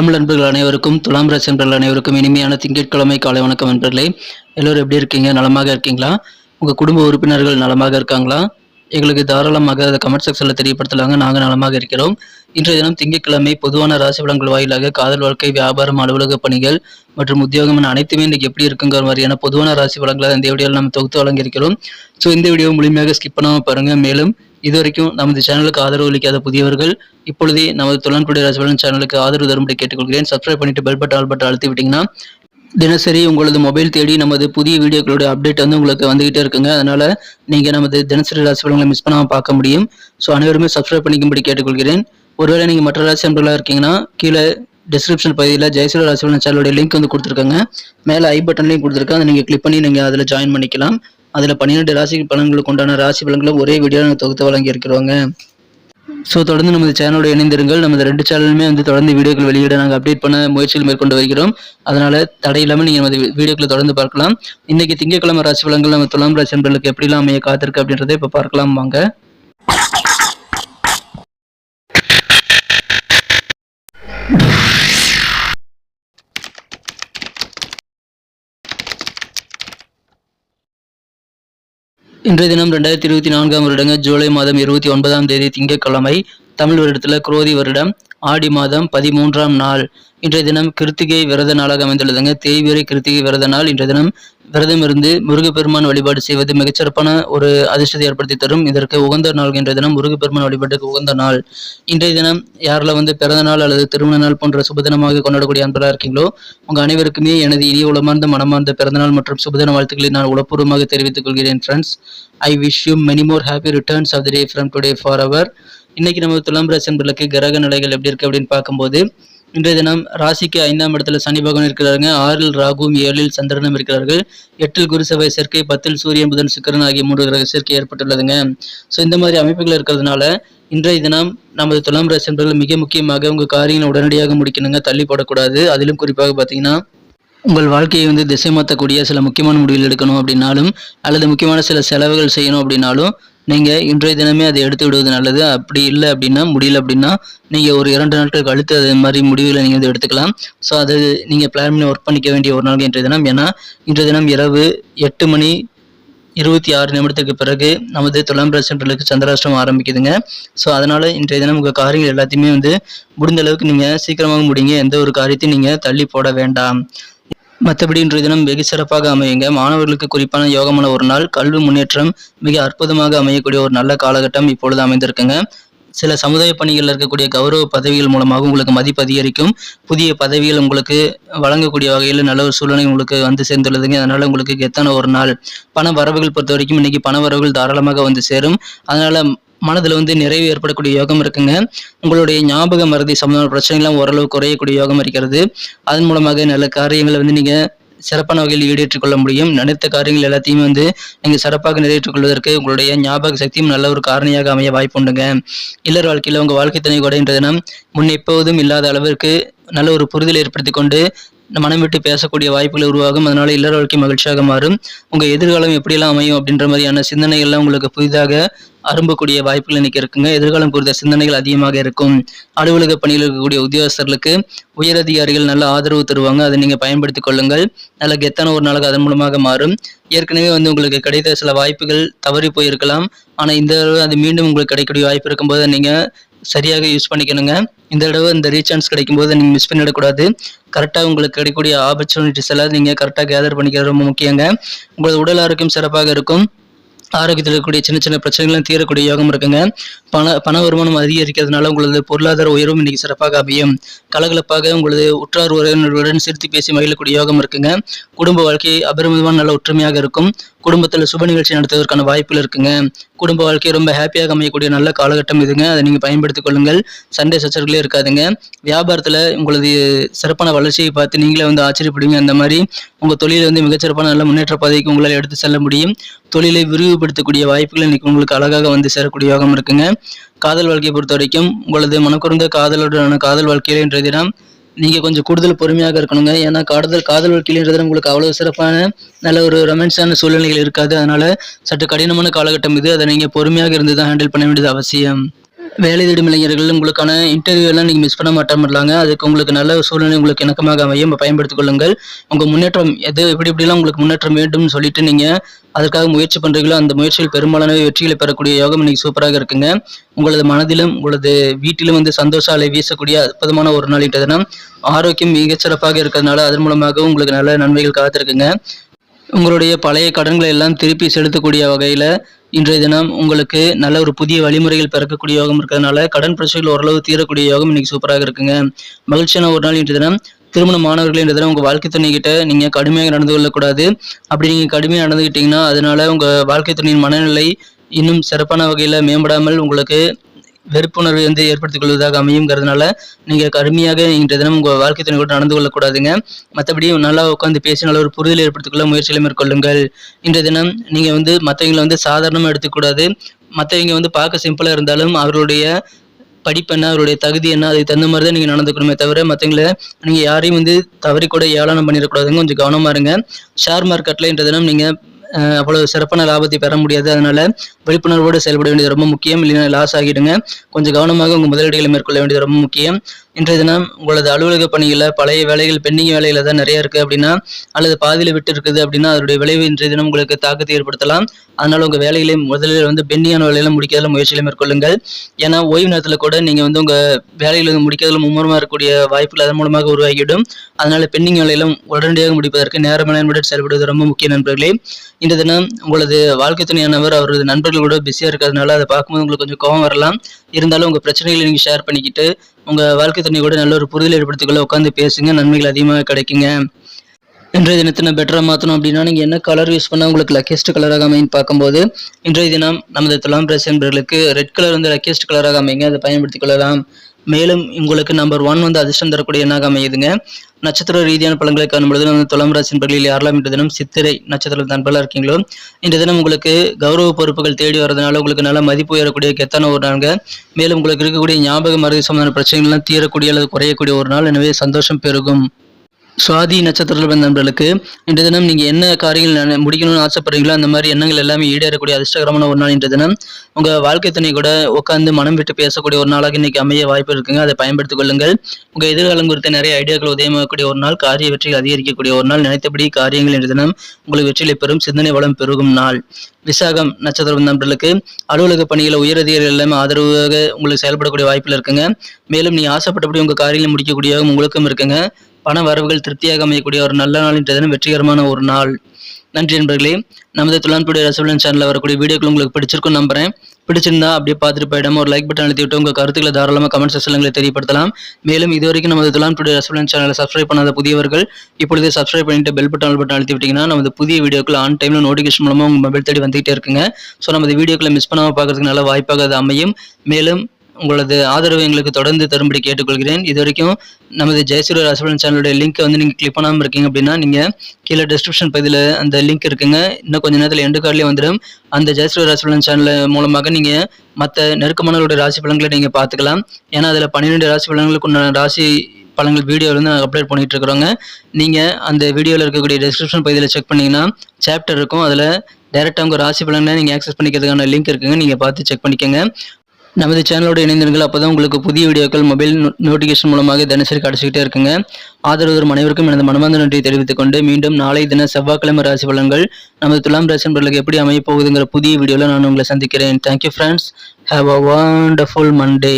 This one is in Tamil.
தமிழ் நண்பர்கள் அனைவருக்கும் துலாம் ராசி நண்பர்கள் அனைவருக்கும் இனிமையான திங்கட்கிழமை காலை வணக்கம் நண்பர்களே. எல்லோரும் எப்படி இருக்கீங்க? நலமாக இருக்கீங்களா? உங்கள் குடும்ப உறுப்பினர்கள் நலமாக இருக்காங்களா? எங்களுக்கு தாராளமாக அதை கமெண்ட் செக்ஷனில் தெரியப்படுத்தலாங்க. நாங்கள் நலமாக இருக்கிறோம். இன்றைய தினம் திங்கட்கிழமை பொதுவான ராசி பலன்கள் வாயிலாக காதல் வாழ்க்கை வியாபாரம் அலுவலக பணிகள் மற்றும் உத்தியோகம் என அனைத்துமே இன்றைக்கி எப்படி இருக்குங்கிற மாதிரியான பொதுவான ராசி பலன்களை இந்த வீடியோவில் நம்ம தொகுத்து வழங்கியிருக்கிறோம். ஸோ இந்த வீடியோ முழுமையாக ஸ்கிப் பண்ணாமல் பாருங்கள் மேலும் இது வரைக்கும் நமது சேனலுக்கு ஆதரவு அளிக்காத புதியவர்கள் இப்பொழுதே நமது தொழில்குடி ராசிபலன் சேனலுக்கு ஆதரவு தரும்படி கேட்டுக்கொள்கிறேன். சப்ஸ்கிரைப் பண்ணிட்டு பெல் பட்டன் ஆல் பட்டன் அழுத்தி விட்டீங்கன்னா தினசரி உங்களது மொபைல் தேடி நமது புதிய வீடியோக்களோட அப்டேட் வந்து உங்களுக்கு வந்துகிட்டே இருக்குங்க. அதனால நீங்க நமது தினசரி ராசி பலன்களை மிஸ் பண்ணாமல் பார்க்க முடியும். ஸோ அனைவருமே சப்ஸ்கிரைப் பண்ணிக்கும்படி கேட்டுக்கொள்கிறேன். ஒருவேளை நீங்க மற்ற ராசி அன்பர்களாக இருக்கீங்கன்னா கீழே டிஸ்கிரிப்ஷன் பகுதியில் ஜெயசீல ராசிபலன் சேனலோட லிங்க் வந்து கொடுத்துருக்காங்க. மேலே ஐ பட்டன்லையும் கொடுத்துருக்கேன் அதை நீங்கள் கிளிக் பண்ணி நீங்கள் அதில் ஜாயின் பண்ணிக்கலாம். அதில் பன்னிரெண்டு ராசி பலன்களுக்கு உண்டான ராசி பலன்களும் ஒரே வீடியோ நாங்கள் தொகுத்து வழங்கியிருக்கிறோங்க. ஸோ தொடர்ந்து நமது சேனலோட இணைந்திருங்கள். நமது ரெண்டு சேனலுமே வந்து தொடர்ந்து வீடியோக்கள் வெளியிட நாங்கள் அப்டேட் பண்ண முயற்சிகள் மேற்கொண்டு வருகிறோம். அதனால் தடை இல்லாமல் நீங்கள் நமது வீடியோக்களை தொடர்ந்து பார்க்கலாம். இன்றைக்கி திங்கட்கிழமை ராசி பலன்கள் நம்ம துலாம் ராசி நண்பர்களுக்கு எப்படிலாம் அமைய காத்திருக்கு அப்படின்றத இப்போ பார்க்கலாம் வாங்க. இன்றைய தினம் ரெண்டாயிரத்தி இருபத்தி நான்காம் வருடங்க ஜூலை மாதம் இருபத்தி ஒன்பதாம் தேதி திங்கட்கிழமை தமிழ் வருடத்தில் குரோதி வருடம். ஆடி மாதம் பதிமூன்றாம் நாள். இன்றைய தினம் கிருத்திகை விரத நாளாக அமைந்துள்ளதுங்க. தேய்பிரை கிருத்திகை விரத நாள் இன்றைய தினம் விரதம் இருந்து முருகப்பெருமான் வழிபாடு செய்வது மிகச்சிறப்பான ஒரு அதிர்ஷ்டத்தை ஏற்படுத்தி தரும். இதற்கு உகந்த நாள் இன்றைய தினம் முருகப்பெருமான் வழிபாட்டுக்கு உகந்த நாள். இன்றைய தினம் யாரில் வந்து பிறந்த நாள் அல்லது திருமண நாள் போன்ற சுபதினமாக கொண்டாடக்கூடிய அன்பராக இருக்கீங்களோ உங்கள் அனைவருக்குமே எனது இனிய உளமார்ந்த மனமார்ந்த பிறந்தநாள் மற்றும் சுபதின வாழ்த்துக்களை நான் உளப்பூர்வமாக தெரிவித்துக் கொள்கிறேன் friends I wish you many more happy returns of the day from today for our இன்னைக்கு நம்ம துலாம் ராசி அன்பர்களுக்கு கிரக நிலைகள் எப்படி இருக்கு அப்படின்னு பார்க்கும்போது இன்றைய தினம் ராசிக்கு ஐந்தாம் இடத்துல சனி பகவான் இருக்கிறாருங்க. ஆறில் ராகுவும் ஏழில் சந்திரனும் இருக்கிறார்கள். எட்டில் குரு செவ்வாய் சேர்க்கை பத்தில் சூரியன் புதன் சுக்கரன் ஆகிய மூன்று கிரக சேர்க்கை ஏற்பட்டுள்ளதுங்க. ஸோ இந்த மாதிரி அமைப்புகள் இருக்கிறதுனால இன்றைய தினம் நமது துலாம் ராசி அன்பர்கள் மிக முக்கியமாக உங்கள் காரியங்களை உடனடியாக முடிக்கணுங்க. தள்ளி போடக்கூடாது. அதிலும் குறிப்பாக பார்த்தீங்கன்னா உங்கள் வாழ்க்கையை வந்து திசை மாற்றக்கூடிய சில முக்கியமான முடிவுகள் எடுக்கணும் அப்படின்னாலும் அல்லது முக்கியமான சில செலவுகள் செய்யணும் அப்படின்னாலும் நீங்கள் இன்றைய தினமே அதை எடுத்து விடுவது நல்லது. அப்படி இல்லை அப்படின்னா முடியல அப்படின்னா நீங்கள் ஒரு இரண்டு நாட்கள் கழித்து அது மாதிரி முடிவுகளை நீங்கள் வந்து எடுத்துக்கலாம். ஸோ அது நீங்கள் பிளான் பண்ணி ஒர்க் பண்ணிக்க வேண்டிய ஒரு நாள் இன்றைய தினம். ஏன்னா இன்றைய தினம் இரவு எட்டு மணி இருபத்தி ஆறு நிமிடத்துக்கு பிறகு நமது துலாம் ராசி சந்திராஷ்டிரம் ஆரம்பிக்குதுங்க. ஸோ அதனால் இன்றைய தினம் உங்கள் காரியங்கள் எல்லாத்தையுமே வந்து முடிந்த அளவுக்கு நீங்கள் சீக்கிரமாக முடிங்க. எந்த ஒரு காரியத்தையும் நீங்கள் தள்ளி போட வேண்டாம். மற்றபடி இன்றைய தினம் வெகு சிறப்பாக அமையுங்க. மாணவர்களுக்கு குறிப்பான யோகமான ஒரு நாள் கல்வி முன்னேற்றம் மிக அற்புதமாக அமையக்கூடிய ஒரு நல்ல காலகட்டம் இப்பொழுது அமைந்திருக்குங்க. சில சமுதாய பணிகளில் இருக்கக்கூடிய கௌரவ பதவிகள் மூலமாக உங்களுக்கு மதிப்பு அதிகரிக்கும். புதிய பதவிகள் உங்களுக்கு வழங்கக்கூடிய வகையில் நல்ல ஒரு சூழ்நிலை உங்களுக்கு வந்து சேர்ந்துள்ளதுங்க. அதனால உங்களுக்கு கெத்தான ஒரு நாள். பண வரவுகள் பொறுத்த வரைக்கும் இன்னைக்கு பண வரவுகள் தாராளமாக வந்து சேரும். அதனால மனதில் வந்து நிறைவு ஏற்படக்கூடிய யோகம் இருக்குங்க. உங்களுடைய ஞாபக மருதி சம்பந்தமான பிரச்சனைகள்லாம் ஓரளவு குறையக்கூடிய யோகம் இருக்கிறது. அதன் மூலமாக நல்ல காரியங்களை வந்து நீங்கள் சிறப்பான வகையில் ஈடேற்றிக் கொள்ள முடியும். நினைத்த காரியங்கள் எல்லாத்தையும் வந்து நீங்கள் சிறப்பாக நிறைவேற்றிக் கொள்வதற்கு உங்களுடைய ஞாபக சக்தியும் நல்ல ஒரு காரணியாக அமைய வாய்ப்பு உண்டுங்க. இல்லற வாழ்க்கையில் உங்கள் வாழ்க்கை துணை கூட இன்றைய தினம் முன் எப்போதும் இல்லாத அளவிற்கு நல்ல ஒரு புரிதல் ஏற்படுத்தி கொண்டு மனம் விட்டு பேசக்கூடிய வாய்ப்புகள் உருவாகும். அதனால இல்லற வாழ்க்கை மகிழ்ச்சியாக மாறும். உங்க எதிர்காலம் எப்படியெல்லாம் அமையும் அப்படின்ற மாதிரியான சிந்தனைகள்லாம் உங்களுக்கு புதிதாக அரும்பக்கூடிய வாய்ப்புகள் இன்னைக்கு இருக்குங்க. எதிர்காலம் குறித்த சிந்தனைகள் அதிகமாக இருக்கும். அலுவலக பணியில் இருக்கக்கூடிய உத்தியோகஸ்தர்களுக்கு உயரதிகாரிகள் நல்ல ஆதரவு தருவாங்க. அதை நீங்க பயன்படுத்திக் கொள்ளுங்கள். நல்ல கெத்தான ஒரு நாளாக அதன் மூலமாக மாறும். ஏற்கனவே வந்து உங்களுக்கு கிடைத்த சில வாய்ப்புகள் தவறி போயிருக்கலாம். ஆனா இந்த அது மீண்டும் உங்களுக்கு கிடைக்கக்கூடிய வாய்ப்பு இருக்கும்போது நீங்க சரியாக யூஸ் பண்ணிக்கணுங்க. இந்த தடவை இந்த ரீசான்ஸ் கிடைக்கும்போது நீங்கள் மிஸ் பண்ணிடக்கூடாது. கரெக்டாக உங்களுக்கு கிடைக்கக்கூடிய ஆப்பர்ச்சுனிட்டிஸ் எல்லாம் நீங்கள் கரெக்டாக கேதர் பண்ணிக்கிறது ரொம்ப முக்கியங்க. உங்களது உடல் ஆரோக்கியம் சிறப்பாக இருக்கும். ஆரோக்கியத்தில் இருக்கக்கூடிய சின்ன சின்ன பிரச்சனைகளும் தீரக்கூடிய யோகம் இருக்குங்க. பண பண வருமானம் அதிகரிக்கிறதுனால உங்களது பொருளாதார உயர்வும் இன்னைக்கு சிறப்பாக அமையும். கலகலப்பாக உங்களது உற்றார் உறவினர்களுடன் சிரித்து பேசி மகிழக்கூடிய யோகம் இருக்குங்க. குடும்ப வாழ்க்கை அபரிமிதமான நல்ல ஒற்றுமையாக இருக்கும். குடும்பத்தில் சுப நிகழ்ச்சி நடத்துவதற்கான வாய்ப்புகள் இருக்குங்க. குடும்ப வாழ்க்கை ரொம்ப ஹாப்பியாக அமையக்கூடிய நல்ல காலகட்டம் இதுங்க. அதை நீங்கள் பயன்படுத்திக் கொள்ளுங்கள். சண்டே சச்சரவுகளே இருக்காதுங்க. வியாபாரத்தில் உங்களது சிறப்பான வளர்ச்சியை பார்த்து நீங்களே வந்து ஆச்சரியப்படுவீங்க. அந்த மாதிரி உங்கள் தொழிலை வந்து மிகச்சிறப்பான நல்ல முன்னேற்ற பாதைக்கு உங்களால் எடுத்து செல்ல முடியும். தொழிலை விரிவுபடுத்தக்கூடிய வாய்ப்புகள் இன்னைக்கு உங்களுக்கு அழகாக வந்து சேரக்கூடிய யோகம் இருக்குங்க. காதல் வாழ்க்கையை பொறுத்த வரைக்கும் உங்களது மனக்குறந்த காதலுடனான காதல் வாழ்க்கையில் இன்றைய தினம் நீங்கள் கொஞ்சம் கூடுதல் பொறுமையாக இருக்கணுங்க. ஏன்னா காதல் காதல் வாழ்க்கையிலன்றது உங்களுக்கு அவ்வளோ சிறப்பான நல்ல ஒரு ரொமான்ஸான சூழ்நிலைகள் இருக்காது. அதனால் சற்று கடினமான காலகட்டம் இது. அதை நீங்கள் பொறுமையாக இருந்து தான் ஹேண்டில் பண்ண வேண்டியது அவசியம். வேலை தேடும் இளைஞர்கள் உங்களுக்கான இன்டர்வியூ எல்லாம் நீங்கள் மிஸ் பண்ண மாட்டாமலாங்க அதுக்கு உங்களுக்கு நல்ல சூழ்நிலை உங்களுக்கு இணக்கமாக அமையும் பயன்படுத்திக் கொள்ளுங்கள். உங்கள் முன்னேற்றம் எது எப்படி எப்படிலாம் உங்களுக்கு முன்னேற்றம் வேண்டும்னு சொல்லிட்டு நீங்கள் அதற்காக முயற்சி பண்ணுறீங்களோ அந்த முயற்சியில் பெரும்பாலானவை வெற்றிகளை பெறக்கூடிய யோகம் இன்னைக்கு சூப்பராக இருக்குங்க. உங்களது மனதிலும் உங்களது வீட்டிலும் வந்து சந்தோஷ அலை வீசக்கூடிய அற்புதமான ஒரு நாள் இன்றைய தினம். ஆரோக்கியம் மிகச்சிறப்பாக இருக்கிறதுனால அதன் மூலமாக உங்களுக்கு நல்ல நன்மைகள் காத்திருக்குங்க. உங்களுடைய பழைய கடன்களை எல்லாம் திருப்பி செலுத்தக்கூடிய வகையில் இன்றைய தினம் உங்களுக்கு நல்ல ஒரு புதிய வழிமுறைகள் பிறக்கக்கூடிய யோகம் இருக்கிறதுனால கடன் பிரச்சனைகள் ஓரளவு தீரக்கூடிய யோகம் இன்னைக்கு சூப்பராக இருக்குங்க. மகிழ்ச்சியான ஒரு நாள் இன்றைய தினம். திருமண மாணவர்கள் என்ற தினம் உங்கள் வாழ்க்கை துணை கிட்ட நீங்கள் கடுமையாக நடந்து கொள்ளக்கூடாது. அப்படி நீங்கள் கடுமையாக நடந்துக்கிட்டிங்கன்னா அதனால உங்கள் வாழ்க்கை துணையின் மனநிலை இன்னும் சிறப்பான வகையில் மேம்படாமல் உங்களுக்கு வெறுப்புணர்வு வந்து ஏற்படுத்திக் கொள்வதாக அமையுங்கிறதுனால நீங்கள் கடுமையாக இன்றைய தினம் உங்கள் வாழ்க்கை துணை கூட நடந்து கொள்ளக்கூடாதுங்க. மற்றபடி நல்லா உட்காந்து பேசி நல்ல ஒரு புரிதல் ஏற்படுத்திக் கொள்ள முயற்சிகளை மேற்கொள்ளுங்கள். இன்றைய தினம் நீங்கள் வந்து மற்றவங்களை வந்து சாதாரணமாக எடுத்துக்கூடாது. மற்றவங்க வந்து பார்க்க சிம்பிளாக இருந்தாலும் அவர்களுடைய படிப்பு என்ன அவருடைய தகுதி என்ன அதுக்கு தகுந்த மாதிரி தான் நீங்கள் நடந்துக்கணுமே தவிர மற்றவங்கள நீங்கள் யாரையும் வந்து தவறி கூட ஏளனம் பண்ணிடக்கூடாதுங்க. கொஞ்சம் கவனமாக இருங்க. ஷேர் மார்க்கெட்டில் இன்றைய தினம் நீங்கள் அவ்வளவு சிறப்பான லாபத்தை பெற முடியாது. அதனால விழிப்புணர்வோடு செயல்பட வேண்டியது ரொம்ப முக்கியம். இல்லைன்னா லாஸ் ஆகிடுங்க. கொஞ்சம் கவனமாக உங்கள் முதலீடுகளை மேற்கொள்ள வேண்டியது ரொம்ப முக்கியம். இன்றைய தினம் உங்களது அலுவலக பணிகளில் பழைய வேலைகள் பெண்டிங் வேலையில் தான் நிறைய இருக்குது அப்படின்னா அல்லது பாதியில் விட்டு இருக்குது அப்படின்னா அதனுடைய விளைவு இன்றைய தினம் உங்களுக்கு தாக்கத்தை ஏற்படுத்தலாம். அதனால உங்கள் வேலைகளை முதலில் வந்து பெண்டிங்கான வேலையில முடிக்கிறதுல முயற்சிகளை மேற்கொள்ளுங்கள். ஏன்னா ஓய்வு நேரத்தில் கூட நீங்கள் வந்து உங்கள் வேலைகளை வந்து முடிக்கிறதுல மும்முரமாக இருக்கக்கூடிய வாய்ப்புகள் அதன் மூலமாக உருவாகிவிடும். அதனால பெண்டிங் வேலையிலும் உடனடியாக முடிப்பதற்கு நேரம் மேலாண்மையுடன் செயல்படுவது ரொம்ப முக்கிய நண்பர்களே. இந்த தினம் உங்களது வாழ்க்கை துணையானவர் அவரது நண்பர்கள் கூட பிஸியாக இருக்கிறதுனால அதை பார்க்கும்போது உங்களுக்கு கொஞ்சம் கோவம் வரலாம். இருந்தாலும் உங்கள் பிரச்சனைகளை நீங்கள் ஷேர் பண்ணிக்கிட்டு உங்கள் வாழ்க்கை துணை கூட நல்ல ஒரு புரிதல் ஏற்படுத்திக்கொள்ள உட்காந்து பேசுங்க. நன்மைகள் அதிகமாக கிடைக்குங்க. இன்றைய தினத்தினை பெட்டராக மாற்றணும் அப்படின்னா நீங்கள் என்ன கலர் யூஸ் பண்ணால் உங்களுக்கு லக்கியஸ்ட் கலராக அமைன்னு பார்க்கும்போது இன்றைய தினம் நமது துலாம் பிரசன்பர்களுக்கு ரெட் கலர் வந்து லக்கியஸ்ட் கலராக அமைங்க அதை பயன்படுத்திக் கொள்ளலாம். மேலும் உங்களுக்கு நம்பர் ஒன் வந்து அதிர்ஷ்டம் தரக்கூடிய எண்ணாக அமையுதுங்க. நட்சத்திர ரீதியான பலன்களை காணும்பொழுது நம்ம துலாம் ராசி என்பர்களில் யாரெல்லாம் இன்று தினம் சித்திரை நட்சத்திர நண்பர்களாக இருக்கீங்களோ இன்று தினம் உங்களுக்கு கௌரவ பொறுப்புகள் தேடி வரதுனால உங்களுக்கு நல்ல மதிப்பு உயரக்கூடிய கெத்தான ஒரு நாளுங்க. மேலும் உங்களுக்கு இருக்கக்கூடிய ஞாபக மருதி சம்பந்தமான பிரச்சனைகள்லாம் தீரக்கூடிய அல்லது குறையக்கூடிய ஒரு நாள். எனவே சந்தோஷம் பெருகும். சுவாதி நட்சத்திரத்தில் பிறந்த நண்பர்களுக்கு இன்றைய தினம் நீங்கள் என்ன காரியங்கள் முடிக்கணும்னு ஆசைப்படுறீங்களோ அந்த மாதிரி எண்ணங்கள் எல்லாமே ஈடேறக்கூடிய அதிர்ஷ்டகரமான ஒரு நாள் இன்றைய தினம். உங்கள் வாழ்க்கை துணை கூட உட்காந்து மனம் விட்டு பேசக்கூடிய ஒரு நாளாக இன்னைக்கு அமைய வாய்ப்பு இருக்குங்க. அதை பயன்படுத்திக் கொள்ளுங்கள். உங்கள் எதிர்காலம் குறித்த நிறைய ஐடியாக்கள் உதயமாகக்கூடிய ஒரு நாள் காரிய வெற்றிகள் அதிகரிக்கக்கூடிய ஒரு நாள். நினைத்தபடி காரியங்கள் இன்றைய தினம் உங்களுக்கு வெற்றிலை பெறும். சிந்தனை வளம் பெருகும் நாள். விசாகம் நட்சத்திரம் நண்பர்களுக்கு அலுவலக பணியில் உயரதிகாரிகள் எல்லாமே ஆதரவாக உங்களுக்கு செயல்படக்கூடிய வாய்ப்பில் இருக்குங்க. மேலும் நீ ஆசைப்பட்டபடி உங்கள் காரியங்களை முடிக்கக்கூடிய உங்களுக்கும் இருக்குங்க. பண வரவுகள் திருப்தியாக அமையக்கூடிய ஒரு நல்ல நாள் இன்றைய தினம் வெற்றிகரமான ஒரு நாள். நன்றி நண்பர்களே. நமது துலான்புடைய ரசவலன் சேனலில் வரக்கூடிய வீடியோக்கள் உங்களுக்கு பிடிச்சிருக்கும் நம்புறேன். பிடிச்சிருந்தா அப்படியே பார்த்துட்டு போயிடாம ஒரு லைக் பட்டன் அழுத்தி விட்டு உங்கள் கருத்துக்களை தாராளமாக கமெண்ட் செக்ஷன்களை தெரியப்படுத்தலாம். மேலும் இதுவரைக்கும் நமது துலான்புடைய ரசவலன் சேனலை சப்ஸ்கிரைப் பண்ணாத புதியவர்கள் இப்பொழுதே சப்ஸ்கிரைப் பண்ணிட்டு பெல் பட்டன் பட்டன் அழுத்தி விட்டீங்கன்னா நமது புதிய வீடியோக்கள் ஆன் டைமில் நோட்டிஃபிகேஷன் மூலமாக உங்கள் மொபைல் தேடி வந்துகிட்டே இருக்குங்க. ஸோ நமது வீடியோக்களை மிஸ் பண்ணாமல் பார்க்கறதுக்கு நல்ல வாய்ப்பாக அது அமையும். மேலும் உங்களது ஆதரவு எங்களுக்கு தொடர்ந்து தரும்படி கேட்டுக்கொள்கிறேன். இது வரைக்கும் நமது ஜெயசூரிய ரசவலன் சேனலுடைய லிங்க்கை வந்து நீங்கள் கிளிக் பண்ணாமல் இருக்கீங்க அப்படின்னா நீங்கள் கீழே டிஸ்கிரிப்ஷன் பகுதியில் அந்த லிங்க் இருக்குங்க. இன்னும் கொஞ்ச நேரத்தில் எண்டு கார்டில் வந்துடும் அந்த ஜெயசூரிய ரசவலன் சேனல் மூலமாக நீங்கள் மற்ற நெருக்கமானவருடைய ராசி பலன்களை நீங்கள் பார்த்துக்கலாம். ஏன்னா அதில் பன்னிரெண்டு ராசி பலன்களுக்கு உண்டான ராசி பழங்கள் வீடியோ வந்து நாங்கள் அப்டேட் பண்ணிட்டு இருக்கிறோங்க. நீங்கள் அந்த வீடியோவில் இருக்கக்கூடிய டிஸ்கிரிப்ஷன் பகுதியில் செக் பண்ணிங்கன்னா சாப்டர் இருக்கும். அதில் டேரெக்டாக உங்கள் ராசி பலனை நீங்கள் ஆக்சஸ் பண்ணிக்கிறதுக்கான லிங்க் இருக்குங்க. நீங்கள் பார்த்து செக் பண்ணிக்கோங்க. நமது சேனலோட இணைந்திருங்கள். அப்போ தான் உங்களுக்கு புதிய வீடியோக்கள் மொபைல் நோட்டிஃபிகேஷன் மூலமாக தினசரி கிடச்சிக்கிட்டே இருக்குங்க. ஆதரவு அனைவருக்கும் எனது மனமார்ந்த நன்றியை தெரிவித்துக் கொண்டு மீண்டும் நாளை தின செவ்வாய்க்கிழமை ராசி பலன்கள் நமது துலாம் ராசி நண்பர்களுக்கு எப்படி அமையப்போகுதுங்கிற புதிய வீடியோவில் நான் உங்களை சந்திக்கிறேன். Thank you friends have a wonderful Monday